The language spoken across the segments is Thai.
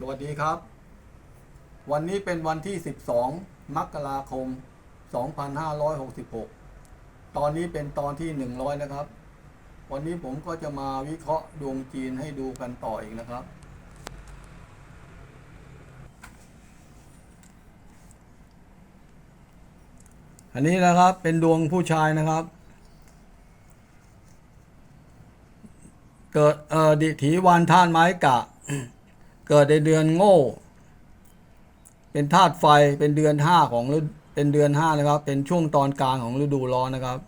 สวัสดีครับ วันนี้เป็นวันที่ 12 มกราคม 2566 ตอนนี้เป็นตอนที่ 100 นะครับ วันนี้ผมก็จะมาวิเคราะห์ดวงจีนให้ดูกันต่ออีกนะครับ อันนี้นะครับเป็นดวงผู้ชายนะครับ เกิดเอ่อดิถีวันท่านไม้กะ เกิดในเดือนโง่ เป็นธาตุไฟเป็นเดือนห้าของฤดูเป็นเดือนห้านะครับ เป็นช่วงตอนกลางของฤดูร้อนนะครับ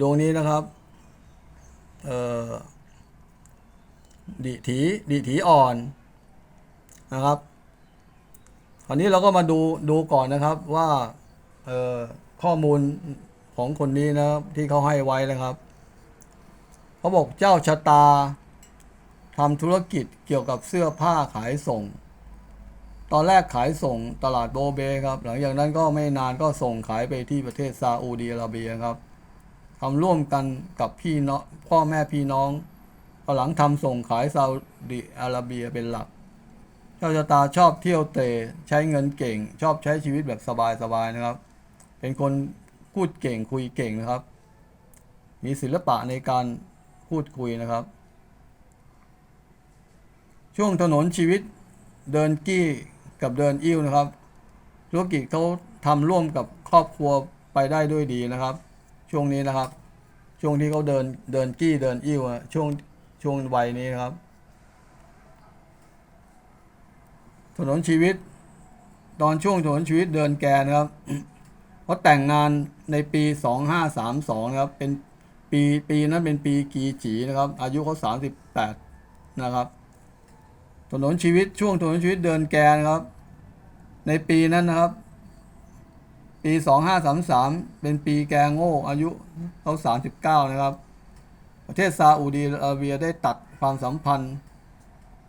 ดวงนี้นะครับ เอ่อดิถีดิถีอ่อนนะครับคราวนี้เราก็มาดูดูก่อนนะครับว่าเอ่อข้อมูลของคนนี้นะครับที่เขาให้ไว้นะครับ เขาบอกเจ้าชะตา ทำธุรกิจเกี่ยวกับเสื้อผ้าขายส่ง ตอนแรกขายส่งตลาดโบเบครับ หลังจากนั้นก็ไม่นานก็ส่งขายไปที่ประเทศซาอุดีอาระเบียครับทำร่วมกันกับพี่น้องพ่อแม่พี่น้องตอนหลังทำส่งขายซาอุดีอาระเบียเป็นหลัก เจ้าชะตาชอบเที่ยวเตะใช้เงินเก่ง ชอบใช้ชีวิตแบบสบายๆนะครับ เป็นคนพูดเก่งคุยเก่งนะครับ มีศิลปะในการพูดคุยนะครับ ช่วงถนนชีวิตเดินกี้กับเดินอิ่วนะครับ ธุรกิจเขาทำร่วมกับครอบครัวไปได้ด้วยดีนะครับ ช่วงนี้นะครับ ช่วงที่เขาเดินเดินกี้เดินอิ่วช่วงช่วงวัยนี้นะครับ ถนนชีวิต ตอนช่วงถนนชีวิตเดินแกนะครับเขาแต่งงานในปี2532นะครับเป็นปีปีนั้นเป็นปีกีจีนะครับ อายุเขา38นะครับ ถนนชีวิตช่วงถนนชีวิตเดินแกนครับ ในปีนั้นนะครับ ปี2533เป็นปีแกโง่อายุเขา39นะครับ ประเทศซาอุดีอาระเบียได้ตัดความสัมพันธ์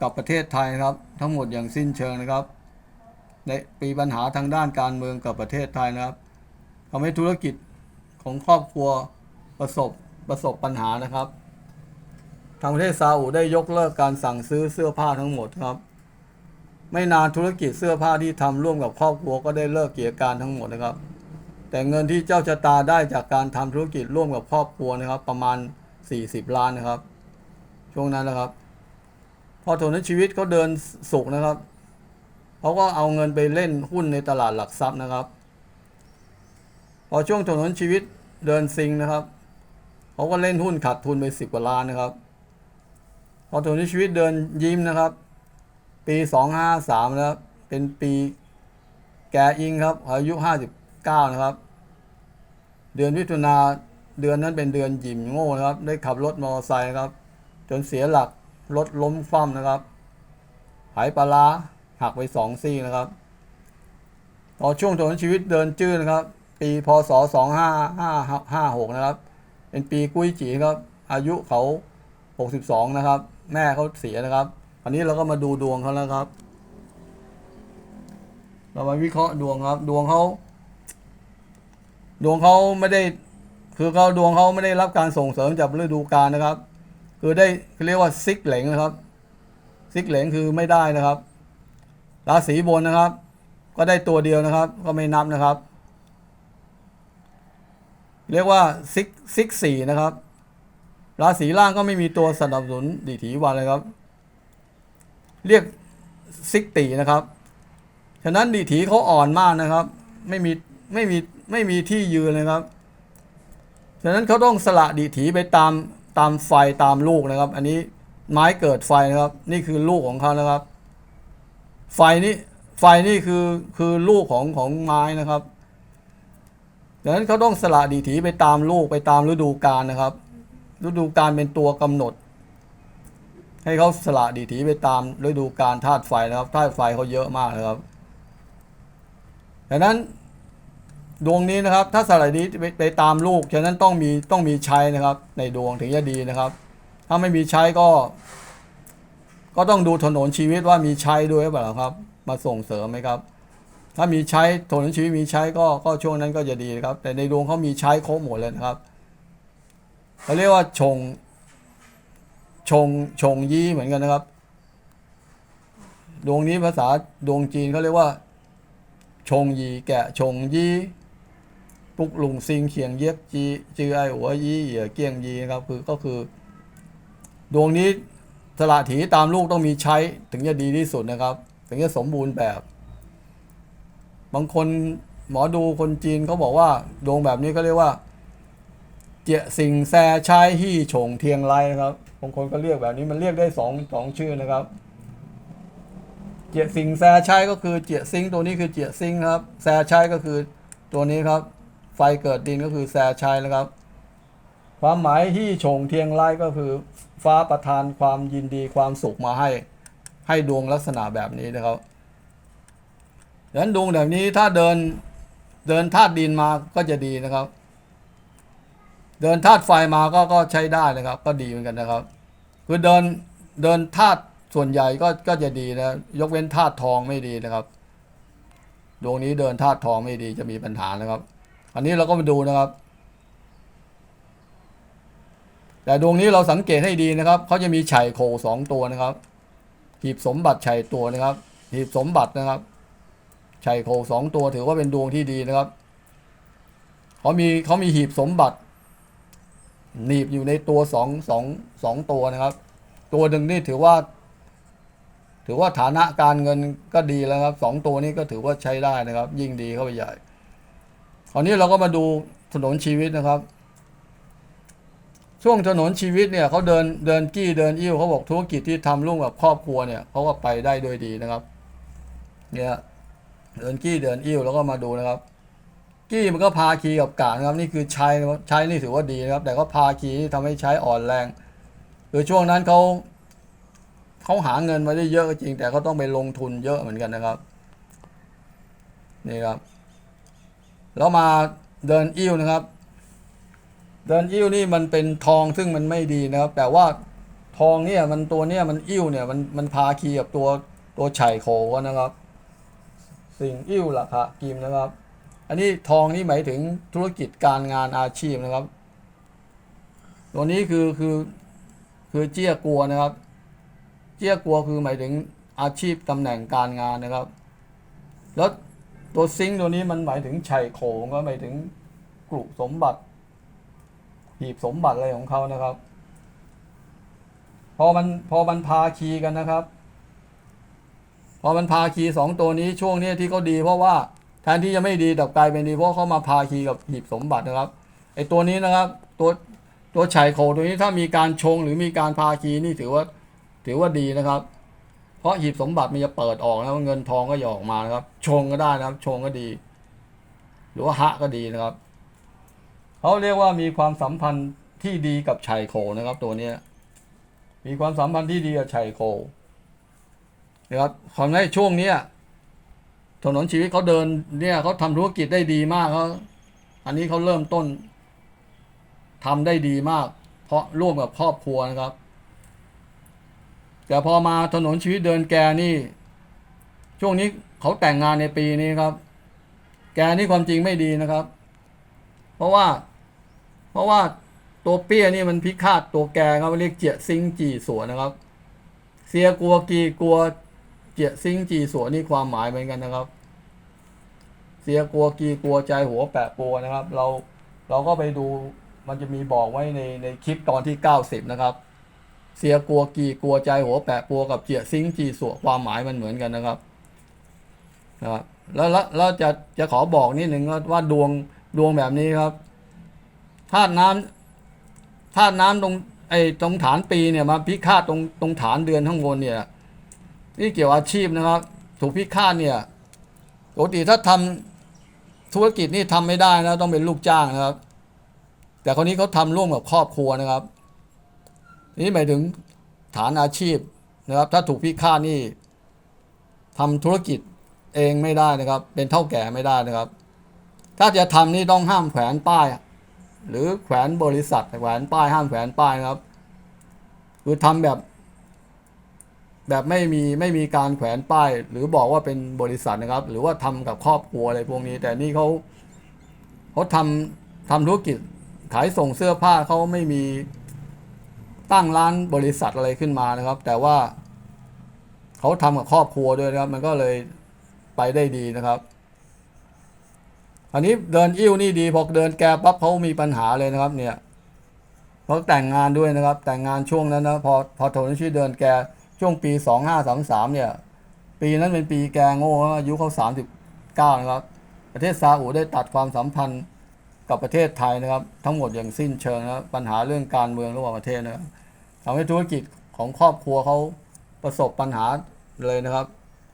กับประเทศไทยครับ ทั้งหมดอย่างสิ้นเชิงนะครับ ในปีปัญหาทางด้านการเมืองกับประเทศไทยนะครับทำให้ธุรกิจของครอบครัวประสบประสบปัญหานะครับ ทางประเทศซาอุได้ยกเลิกการสั่งซื้อเสื้อผ้าทั้งหมดครับ ไม่นานธุรกิจเสื้อผ้าที่ทำร่วมกับครอบครัวก็ได้เลิกเกียรการทั้งหมดนะครับ แต่เงินที่เจ้าชะตาได้จากการทำธุรกิจร่วมกับครอบครัวนะครับ ประมาณ 40 ล้านนะครับ ช่วงนั้นนะครับ พอถนนชีวิตเขาเดินสุกนะครับเขาก็เอาเงินไปเล่นหุ้นในตลาดหลักทรัพย์นะครับ พอช่วงถนนชีวิตเดินซิงนะครับเขาก็เล่นหุ้นขาดทุนไปสิบกว่าล้านนะครับ พอถนนชีวิตเดินยิ้มนะครับ ปีสองห้าสามนะครับเป็นปีแกอิงครับ อายุห้าสิบเก้านะครับ เดือนมิถุนาเดือนนั้นเป็นเดือนยิมโง่นะครับ ได้ขับรถมอเตอร์ไซค์ครับ จนเสียหลักรถล้มคว่ำนะครับหายปลาร้าหักไปสองซี่นะครับ ต่อช่วงถนนชีวิตเดินจื้อนะครับ ปีพศสองห้าห้าห้าหกนะครับ เป็นปีกุ้ยจีครับ อายุเขาหกสิบสองนะครับ แม่เขาเสียนะครับ อันนี้เราก็มาดูดวงเขาแล้วครับ เรามาวิเคราะห์ดวงครับ ดวงเขาดวงเขาไม่ได้คือเขาดวงเขาไม่ได้รับการส่งเสริมจากฤดูกาลนะครับ คือได้เขาเรียกว่าซิกเหลงนะครับ ซิกเหลงคือไม่ได้นะครับ ราศีบนนะครับ ก็ได้ตัวเดียวนะครับ ก็ไม่นับนะครับ เรียกว่าซิกซิกสี่นะครับ ราศีล่างก็ไม่มีตัวสนับสนุนดีถีวันเลยครับ เรียกซิกตีนะครับ ฉะนั้นดีถีเขาอ่อนมากนะครับ ไม่มีไม่มีไม่มีที่ยืนเลยครับ ฉะนั้นเขาต้องสละดีถีไปตามตามไฟตามลูกนะครับ อันนี้ไม้เกิดไฟนะครับ นี่คือลูกของเขานะครับ ไฟนี่ไฟนี่คือคือลูกของของไม้นะครับ ดังนั้นเขาต้องสละดีถีไปตามลูกไปตามฤดูกาลนะครับ ฤดูกาลเป็นตัวกำหนด ให้เขาสละดีถีไปตามฤดูกาลธาตุไฟนะครับธาตุไฟเขาเยอะมากนะครับดังนั้นดวงนี้นะครับ ถ้าสลายนี้ไปไปตามลูกฉะนั้นต้องมีต้องมีใช้นะครับ ในดวงถึงจะดีนะครับ ถ้าไม่มีใช้ก็ ก็ต้องดูถนนชีวิตว่ามีใช้ด้วยหรือเปล่าครับ มาส่งเสริมไหมครับถ้ามีใช้ถนนชีวิตมีใช้ก็ก็ช่วงนั้นก็จะดีนะครับ แต่ในดวงเขามีใช้ครบหมดเลยนะครับ เขาเรียกว่าชง ชง ชงยี่เหมือนกันนะครับ ดวงนี้ภาษาดวงจีนเขาเรียกว่า ชงยีแกะชงยี่ปุกหลุงซิงเขียงเย็บจีจือไอหัวยี่เหยียเกียงยีนะครับคือก็คือ ดวงนี้สละถีตามลูกต้องมีใช้ถึงจะดีที่สุดนะครับ ถึงจะสมบูรณ์แบบ บางคนหมอดูคนจีนเขาบอกว่าดวงแบบนี้ก็เรียกว่า เจียสิงแซใช้ฮี่ฉงเทียงไรนะครับบางคนก็เรียกแบบนี้มันเรียกได้สองสองชื่อนะครับ เจียสิงแซใช้ก็คือเจียซิงตัวนี้คือเจียซิงครับแซใช้ก็คือตัวนี้ครับ ไฟเกิดดินก็คือแซใช้นะครับ ความหมายที่ฉงเทียงไล่ก็คือ ฟ้าประทานความยินดีความสุขมาให้ ให้ดวงลักษณะแบบนี้นะครับดังนั้นดวงแบบนี้ถ้าเดินเดินธาตุดินมาก็จะดีนะครับ เดินธาตุไฟมาก็ก็ใช้ได้นะครับ ก็ดีเหมือนกันนะครับ คือเดินเดินธาตุส่วนใหญ่ก็ก็จะดีนะ ยกเว้นธาตุทองไม่ดีนะครับ ดวงนี้เดินธาตุทองไม่ดีจะมีปัญหานะครับ อันนี้เราก็มาดูนะครับ แต่ดวงนี้เราสังเกตให้ดีนะครับเขาจะมีไฉโคสองตัวนะครับ หีบสมบัติไฉตัวนะครับ หีบสมบัตินะครับไฉโคสองตัวถือว่าเป็นดวงที่ดีนะครับเขามีเขามีหีบสมบัติ หนีบอยู่ในตัวสองสองสองตัวนะครับ ตัวหนึ่งนี่ถือว่า ถือว่าฐานะการเงินก็ดีแล้วครับสองตัวนี้ก็ถือว่าใช้ได้นะครับ ยิ่งดีเข้าไปใหญ่คราวนี้เราก็มาดูถนนชีวิตนะครับ ช่วงถนนชีวิตเนี่ยเขาเดินเดินกี้เดินอิ่วเขาบอกธุรกิจที่ทำร่วมกับครอบครัวเนี่ยเขาก็ไปได้โดยดีนะครับ เนี่ยเดินกี้เดินอิ่วแล้วก็มาดูนะครับ กี้มันก็พาคีกับกานะครับนี่คือใช้นะครับใช้นี่ถือว่าดีนะครับ แต่ก็พาคีที่ทำให้ใช้อ่อนแรงคือช่วงนั้นเขาเขาหาเงินมาได้เยอะก็จริง แต่เขาต้องไปลงทุนเยอะเหมือนกันนะครับนี่ครับแล้วมาเดินอิ่วนะครับ เดินอิ่วนี่มันเป็นทองซึ่งมันไม่ดีนะครับ แต่ว่าทองเนี่ยมันตัวเนี่ยมันอิ่วเนี่ยมันมันพาคีกับตัวตัวไฉโขนะครับ สิ่งอิ่วราคากิมนะครับ อันนี้ทองนี่หมายถึงธุรกิจการงานอาชีพนะครับ ตัวนี้คือคือคือเจี้ยกัวนะครับ เจี้ยกัวคือหมายถึงอาชีพตำแหน่งการงานนะครับ แล้วตัวซิงค์ตัวนี้มันหมายถึงไฉโขงก็หมายถึงกลุ่มสมบัติ หีบสมบัติอะไรของเขานะครับ พอมันพอมันพาคีกันนะครับ พอมันพาคีสองตัวนี้ช่วงนี้ที่เขาดีเพราะว่า แทนที่จะไม่ดีแต่กลายเป็นดีเพราะเขามาพาคีกับหีบสมบัตินะครับไอตัวนี้นะครับตัวตัวไฉโขตัวนี้ถ้ามีการชงหรือมีการพาคีนี่ถือว่าถือว่าดีนะครับ เพราะหีบสมบัติมันจะเปิดออกนะเงินทองก็จะออกมานะครับ ชงก็ได้นะครับ ชงก็ดี หรือว่าหะก็ดีนะครับเขาเรียกว่ามีความสัมพันธ์ที่ดีกับไชโคนะครับ ตัวเนี้ยมีความสัมพันธ์ที่ดีกับไชโคนะครับทำให้ช่วงเนี้ย ถนนชีวิตเขาเดินเนี่ยเขาทำธุรกิจได้ดีมากเขาอันนี้เขาเริ่มต้นทำได้ดีมาก เพราะร่วมกับครอบครัวนะครับ แต่พอมาถนนชีวิตเดินแกนี่ ช่วงนี้เขาแต่งงานในปีนี้ครับ แกนี่ความจริงไม่ดีนะครับ เพราะว่า เพราะว่าตัวเปี้ยนี่มันพิฆาตตัวแกครับเรียกเจียซิงจีสวนนะครับ เสียกลัวกีกลัว เจียซิงจีสวนนี่ความหมายเหมือนกันนะครับ เสียกลัวกีกลัวใจหัวแปะปัวนะครับ เราเราก็ไปดูมันจะมีบอกไว้ในในคลิปตอนที่ 90 นะครับ เสียกลัวกีกลัวใจหัวแปะปัวกับเจียซิงจีสวนความหมายมันเหมือนกันนะครับนะครับแล้วแล้วแล้วจะจะขอบอกนิดหนึ่งว่าว่าดวงดวงแบบนี้ครับธาตุน้ำธาตุน้ำตรงไอ้ตรงฐานปีเนี่ยมาพิฆาตตรงตรงฐานเดือนข้างบนเนี่ย นี่เกี่ยวอาชีพนะครับ ถูกพิฆาตเนี่ยปกติถ้าทำธุรกิจนี่ทำไม่ได้นะต้องเป็นลูกจ้างนะครับ แต่คนนี้เขาทำร่วมกับครอบครัวนะครับ นี่หมายถึงฐานอาชีพนะครับ ถ้าถูกพิฆาตนี่ทำธุรกิจเองไม่ได้นะครับ เป็นเท่าแก่ไม่ได้นะครับ ถ้าจะทำนี่ต้องห้ามแขวนป้าย หรือแขวนบริษัทแขวนป้ายห้ามแขวนป้ายนะครับ คือทำแบบ แบบไม่มีไม่มีการแขวนป้าย หรือบอกว่าเป็นบริษัทนะครับ หรือว่าทำกับครอบครัวอะไรพวกนี้ แต่นี่เขาเขาทำทำธุรกิจขายส่งเสื้อผ้าเขาไม่มีตั้งร้านบริษัทอะไรขึ้นมานะครับ แต่ว่าเขาทำกับครอบครัวด้วยนะครับ มันก็เลยไปได้ดีนะครับอันนี้เดินอิ่วนี่ดีพอเดินแกปั๊บเขามีปัญหาเลยนะครับ เนี่ยเขาแต่งงานด้วยนะครับ แต่งงานช่วงนั้นนะพอพอถนนชีวิตเดินแก ช่วงปีสองห้าสามสามเนี่ย ปีนั้นเป็นปีแกงโง่อายุเขาสามสิบเก้านะครับ ประเทศซาอุได้ตัดความสัมพันธ์กับประเทศไทยนะครับ ทั้งหมดอย่างสิ้นเชิงนะครับปัญหาเรื่องการเมืองระหว่างประเทศนะครับทำให้ธุรกิจของครอบครัวเขาประสบปัญหาเลยนะครับ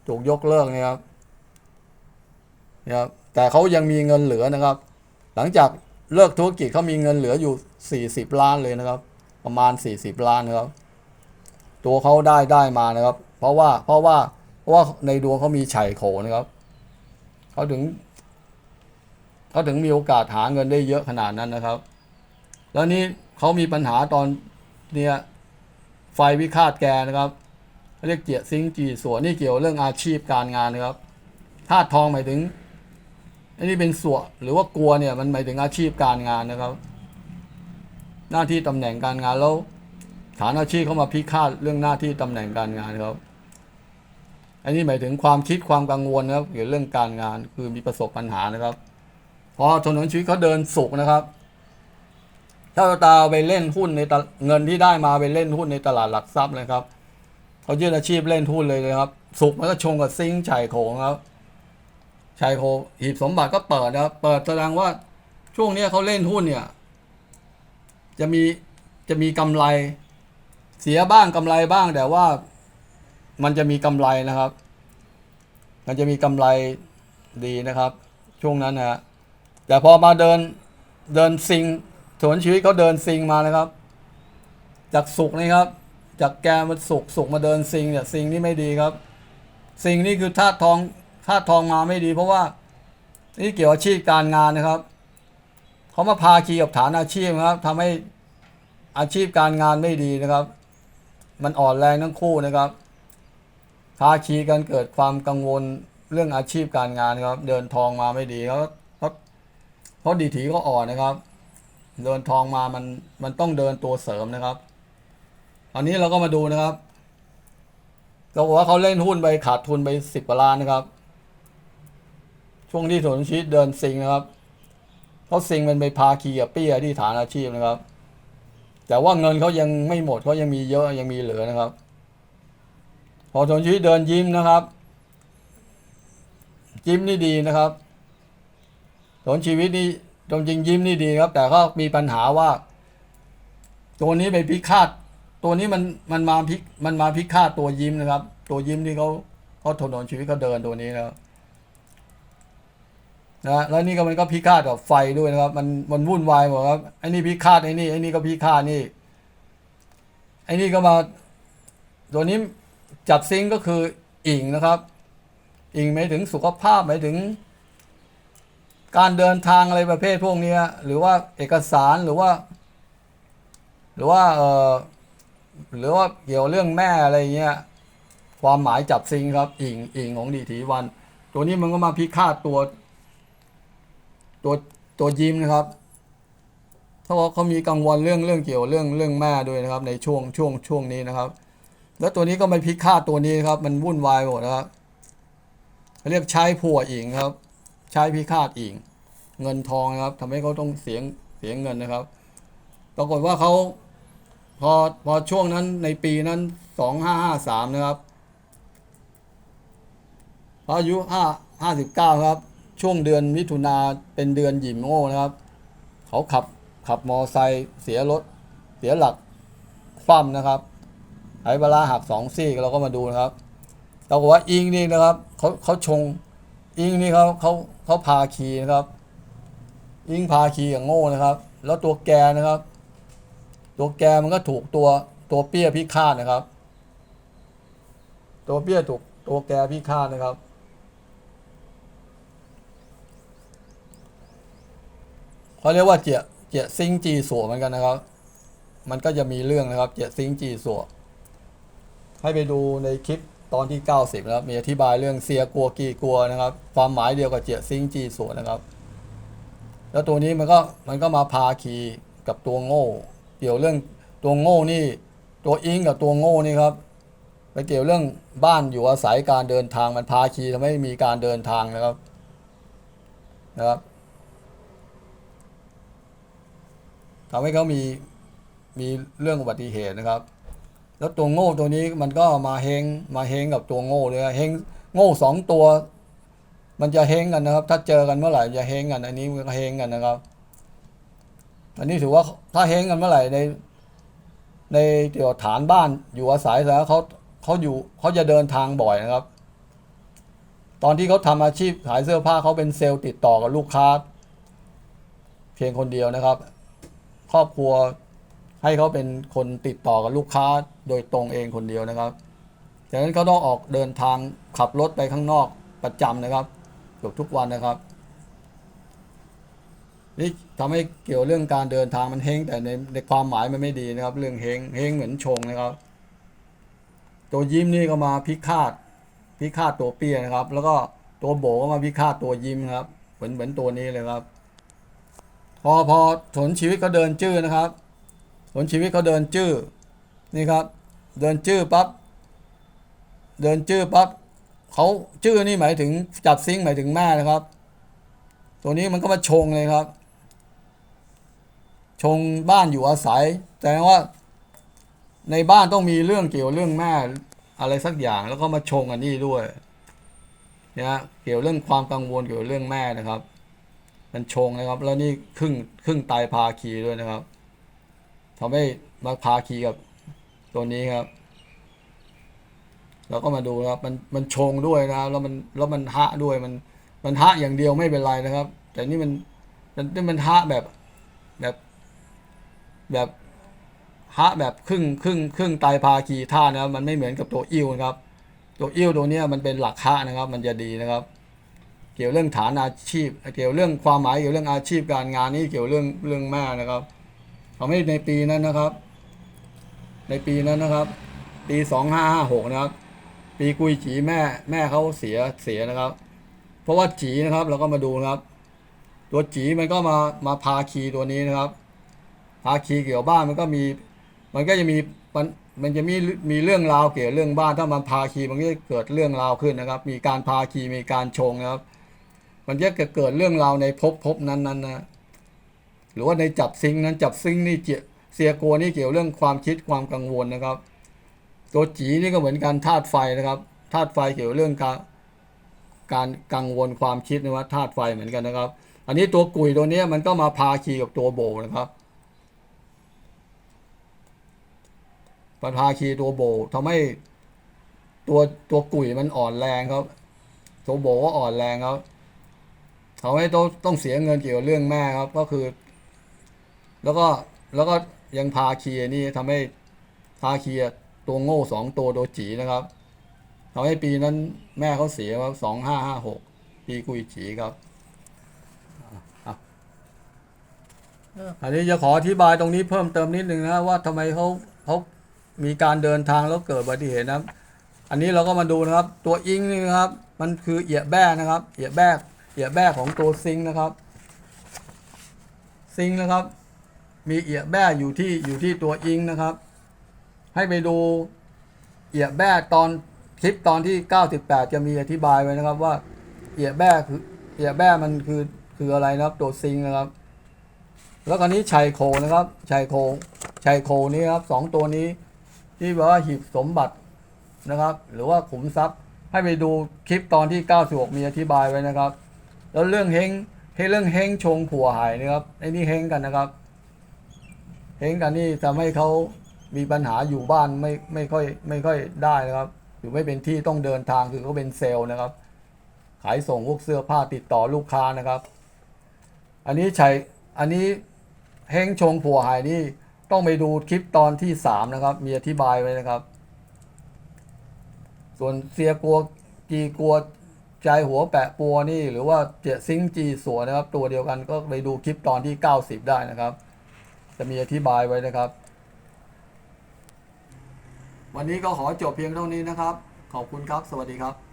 ถูกยกเลิกนะครับนะครับแต่เขายังมีเงินเหลือนะครับ หลังจากเลิกธุรกิจเขามีเงินเหลืออยู่ 40 ล้านเลยนะครับ ประมาณ 40 ล้านนะครับ ตัวเขาได้ได้มานะครับ เพราะว่าเพราะว่าเพราะว่าในดวงเขามีไฉโขนะครับเขาถึงเขาถึงมีโอกาสหาเงินได้เยอะขนาดนั้นนะครับ แล้วนี่เขามีปัญหาตอนเนี่ยไฟวิฆาตแกนะครับเขาเรียกเกียรซิงจีส่วนนี่เกี่ยวเรื่องอาชีพการงานนะครับธาตุทองหมายถึงอันนี้เป็นส่วนหรือว่ากลัวเนี่ยมันหมายถึงอาชีพการงานนะครับ หน้าที่ตำแหน่งการงานแล้ว ฐานอาชีพเข้ามาพิฆาตเรื่องหน้าที่ตำแหน่งการงานครับ อันนี้หมายถึงความคิดความกังวลนะครับเกี่ยวกับเรื่องการงานคือมีประสบปัญหานะครับพอถนนชีวิตเขาเดินสุกนะครับ ถ้าเราตาไปเล่นหุ้นในเงินที่ได้มาไปเล่นหุ้นในตลาดหลักทรัพย์นะครับเขายื่นอาชีพเล่นหุ้นเลยนะครับ สุกมันก็ชงกับซิงค์ไฉโขงครับไฉโขงหีบสมบัติก็เปิดนะครับเปิดแสดงว่าช่วงนี้เขาเล่นหุ้นเนี่ย จะมีจะมีกำไร เสียบ้างกำไรบ้างแต่ว่ามันจะมีกำไรนะครับ มันจะมีกำไรดีนะครับ ช่วงนั้นนะฮะแต่พอมาเดินเดินซิงสวนชีวิตเขาเดินซิงมานะครับ จากสุกนี่ครับ จากแกมันสุกสุกมาเดินซิงเนี่ยซิงนี่ไม่ดีครับซิงนี่คือธาตุทองธาตุทองมาไม่ดี เพราะว่านี่เกี่ยวอาชีพการงานนะครับเขามาพาคีกับฐานอาชีพนะครับทำให้อาชีพการงานไม่ดีนะครับ มันอ่อนแรงทั้งคู่นะครับพาคีกันเกิดความกังวลเรื่องอาชีพการงานครับ เดินทองมาไม่ดีเขาเพราะเพราะดีถีก็อ่อนนะครับ เดินทองมามันมันต้องเดินตัวเสริมนะครับตอนนี้เราก็มาดูนะครับเราบอกว่าเขาเล่นหุ้นไปขาดทุนไปสิบกว่าล้านนะครับ ช่วงที่ถนนชีวิตเดินซิงนะครับเขาซิงเป็นไปพาคีกับเปี้ยที่ฐานอาชีพนะครับ แต่ว่าเงินเขายังไม่หมดเขายังมีเยอะยังมีเหลือนะครับ พอถนชีวิตเดินยิ้มนะครับ ยิ้มนี่ดีนะครับถนชีวิตนี่ตรงจริงยิ้มนี่ดีครับ แต่ก็มีปัญหาว่า ตัวนี้ไปพิฆาต ตัวนี้มันมันมาพิมันมาพิฆาตตัวยิ้มนะครับ ตัวยิ้มที่เขาเขาถนนชีวิตเขาเดินตัวนี้นะครับ นะแล้วนี่ก็มันก็พิฆาตกับไฟด้วยนะครับ มันมันวุ่นวายหมดครับไอ้นี่พิฆาตไอ้นี่ไอ้นี่ก็พิฆาตนี่ไอ้นี่ก็มา ตัวนี้จับซิงก็คืออิงนะครับ อิงหมายถึงสุขภาพหมายถึง การเดินทางอะไรประเภทพวกนี้หรือว่าเอกสารหรือว่า หรือว่าเออหรือว่าเกี่ยวเรื่องแม่อะไรเงี้ยความหมายจับซิงครับ อิงอิงของดีถีวัน ตัวนี้มันก็มาพิฆาตตัว ตัวตัวยิ้มนะครับเพราะว่าเขามีกังวลเรื่องเรื่องเกี่ยวเรื่องเรื่องแม่ด้วยนะครับ ในช่วงช่วงช่วงนี้นะครับ แล้วตัวนี้ก็ไม่พิฆาตตัวนี้ครับ มันวุ่นวายหมดนะครับเรียกใช้ผัวอิงครับ ใช้พิฆาตอิงเงินทองนะครับทำให้เขาต้องเสียงเสียงเงินนะครับ ปรากฏว่าเขาพอพอช่วงนั้นในปีนั้นสองห้าห้าสามนะครับพออายุห้าห้าสิบเก้าครับ ช่วงเดือนมิถุนาเป็นเดือนหยิมโง่นะครับ เขาขับขับมอไซค์เสียรถเสียหลักคว่ำนะครับหายเวลาหักสองซี่เราก็มาดูนะครับปรากว่าอิงนี่นะครับเขาเขาชงอิงนี่เขาเขาเขาพาคีนะครับ อิงพาคีอย่างโง่นะครับ แล้วตัวแกนะครับ ตัวแกมันก็ถูกตัวตัวเปี้ยพิฆาตนะครับ ตัวเปี้ยถูกตัวแกพิฆาตนะครับ เขาเรียกว่าเจียเจียซิงจีสัวเหมือนกันนะครับ มันก็จะมีเรื่องนะครับเจียซิงจีสัวให้ไปดูในคลิปตอนที่ 90นะครับ มีอธิบายเรื่องเสียกลัวกีกลัวนะครับ ความหมายเดียวกับเจียซิงจีสัวนะครับ แล้วตัวนี้มันก็มันก็มาพาคีกับตัวโง่ เกี่ยวเรื่องตัวโง่นี่ ตัวอิงกับตัวโง่นี่ครับไปเกี่ยวเรื่องบ้านอยู่อาศัยการเดินทางมันพาคีทำให้มีการเดินทางนะครับนะครับ ทำให้เขามีมีเรื่องอุบัติเหตุนะครับ แล้วตัวโง่ตัวนี้มันก็มาเฮงมาเฮงกับตัวโง่เลยเฮงโง่สองตัว มันจะเฮงกันนะครับ ถ้าเจอกันเมื่อไหร่จะเฮงกัน อันนี้มันก็เฮงกันนะครับ อันนี้ถือว่าถ้าเฮงกันเมื่อไหร่ในในเกี่ยวฐานบ้านอยู่อาศัยแล้วเขาเขาอยู่เขาจะเดินทางบ่อยนะครับ ตอนที่เขาทำอาชีพขายเสื้อผ้าเขาเป็นเซลล์ติดต่อกับลูกค้า เพียงคนเดียวนะครับ ครอบครัวให้เขาเป็นคนติดต่อกับลูกค้าโดยตรงเองคนเดียวนะครับดังนั้นเขาต้องออกเดินทางขับรถไปข้างนอกประจำนะครับเกือบทุกวันนะครับ นี่ทำให้เกี่ยวเรื่องการเดินทางมันเฮงแต่ในในความหมายมันไม่ดีนะครับ เรื่องเฮงเฮงเหมือนชงนะครับ ตัวยิ้มนี่ก็มาพิฆาตพิฆาตตัวเปียนะครับ แล้วก็ตัวโบก็มาพิฆาตตัวยิ้มครับ เหมือนเหมือนตัวนี้เลยครับ พอพอผลชีวิตเขาเดินจื้อนะครับ ผลชีวิตเขาเดินจื้อนี่ครับ เดินจื้อปั๊บเดินจื้อปั๊บเขาจื้อนี่หมายถึงจับซิงหมายถึงแม่นะครับ ตัวนี้มันก็มาชงเลยครับ ชงบ้านอยู่อาศัย แต่ว่าในบ้านต้องมีเรื่องเกี่ยวเรื่องแม่อะไรสักอย่างแล้วก็มาชงอันนี้ด้วยเนี่ยเกี่ยวเรื่องความกังวลเกี่ยวเรื่องแม่นะครับ มันชงนะครับ แล้วนี่ครึ่งครึ่งไตายพาคีด้วยนะครับทำให้มาพาคีกับตัวนี้ครับเราก็มาดูนะครับ มันมันชงด้วยนะครับแล้วมันแล้วมันฮะด้วยมันมันฮะอย่างเดียวไม่เป็นไรนะครับ แต่นี่มันมันนี่มันฮะแบบแบบแบบฮะแบบครึ่งครึ่งครึ่งไตรพาคีท่านะครับ มันไม่เหมือนกับตัวอิ้วนะครับ ตัวอิ้วตัวเนี้ยมันเป็นหลักฮะนะครับ มันจะดีนะครับ เกี่ยวเรื่องฐานอาชีพ เกี่ยวเรื่องความหมายเกี่ยวเรื่องอาชีพการงานนี่เกี่ยวเรื่องเรื่องแม่นะครับทำให้ในปีนั้นนะครับ ในปีนั้นนะครับปีสองห้าห้าหกนะครับ ปีกุยจีแม่แม่เขาเสียเสียนะครับ เพราะว่าจีนะครับเราก็มาดูนะครับ ตัวจีมันก็มามาพาคีตัวนี้นะครับ พาคีเกี่ยวบ้านมันก็มี มันก็จะมีมันมันจะมีมีเรื่องราวเกี่ยวเรื่องบ้านถ้ามันพาคีมันก็จะเกิดเรื่องราวขึ้นนะครับ มีการพาคีมีการชงนะครับ มันจะเกิดเรื่องราวในภพภพนั้นนั้นนะหรือว่าในจับซิงนั้นจับซิงนี่เจียเสียโกนี่เกี่ยวเรื่องความคิดความกังวลนะครับ ตัวจีนี่ก็เหมือนกันธาตุไฟนะครับธาตุไฟเกี่ยวเรื่องการการกังวลความคิดนะว่าธาตุไฟเหมือนกันนะครับ อันนี้ตัวกุยตัวนี้มันก็มาพาคีกับตัวโบนะครับปพาคีตัวโบทำให้ตัวตัวกุยมันอ่อนแรงครับตัวโบก็อ่อนแรงครับ ทำให้ต้องต้องเสียเงินเกี่ยวกับเรื่องแม่ครับ ก็คือ แล้วก็แล้วก็ยังพาคีนี่ทำให้พาคีตัวโง่สองตัวตัวจีนะครับทำให้ปีนั้นแม่เขาเสียว่าสองห้าห้าหกปีกุยจีครับอะอันนี้จะขออธิบายตรงนี้เพิ่มเติมนิดนึงนะว่าทำไมเขาเขามีการเดินทางแล้วเกิดอุบัติเหตุนะครับอันนี้เราก็มาดูนะครับ ตัวอิงนี่นะครับ มันคือเอียแบ้นะครับ เอียแบ้ เอียแบ้ของตัวซิงค์นะครับ ซิงค์นะครับ มีเอียแบ้อยู่ที่อยู่ที่ตัวอิงนะครับ ให้ไปดูเอียแบ้ตอนคลิปตอนที่ 98 จะมีอธิบายไว้นะครับว่าเอียแบ้คือเอียแบ้มันคือคืออะไรนะครับตัวซิงค์นะครับ แล้วก็นี้ชัยโคนะครับชัยโคชัยโคนี้ครับสองตัวนี้ ที่แบบว่าหีบสมบัตินะครับ หรือว่าขุมทรัพย์ให้ไปดูคลิปตอนที่ 96 มีอธิบายไว้นะครับ แล้วเรื่องเฮงเรื่องเฮงชงผัวหายนะครับไอ้นี่เฮงกันนะครับเฮงกันนี่ทำให้เขามีปัญหาอยู่บ้านไม่ไม่ค่อยไม่ค่อยได้นะครับอยู่ไม่เป็นที่ต้องเดินทางคือเขาเป็นเซลล์นะครับ ขายส่งพวกเสื้อผ้าติดต่อลูกค้านะครับ อันนี้ใช้อันนี้เฮงชงผัวหายนี่ต้องไปดูคลิปตอนที่สามนะครับ มีอธิบายไว้นะครับ ส่วนเสียกัวจีกัว ใจหัวแปะปัวนี่หรือว่าเจยซิงจีสัวนะครับ ตัวเดียวกันก็ไปดูคลิปตอนที่ 90 ได้นะครับ จะมีอธิบายไว้นะครับ วันนี้ก็ขอจบเพียงเท่านี้นะครับ ขอบคุณครับ สวัสดีครับ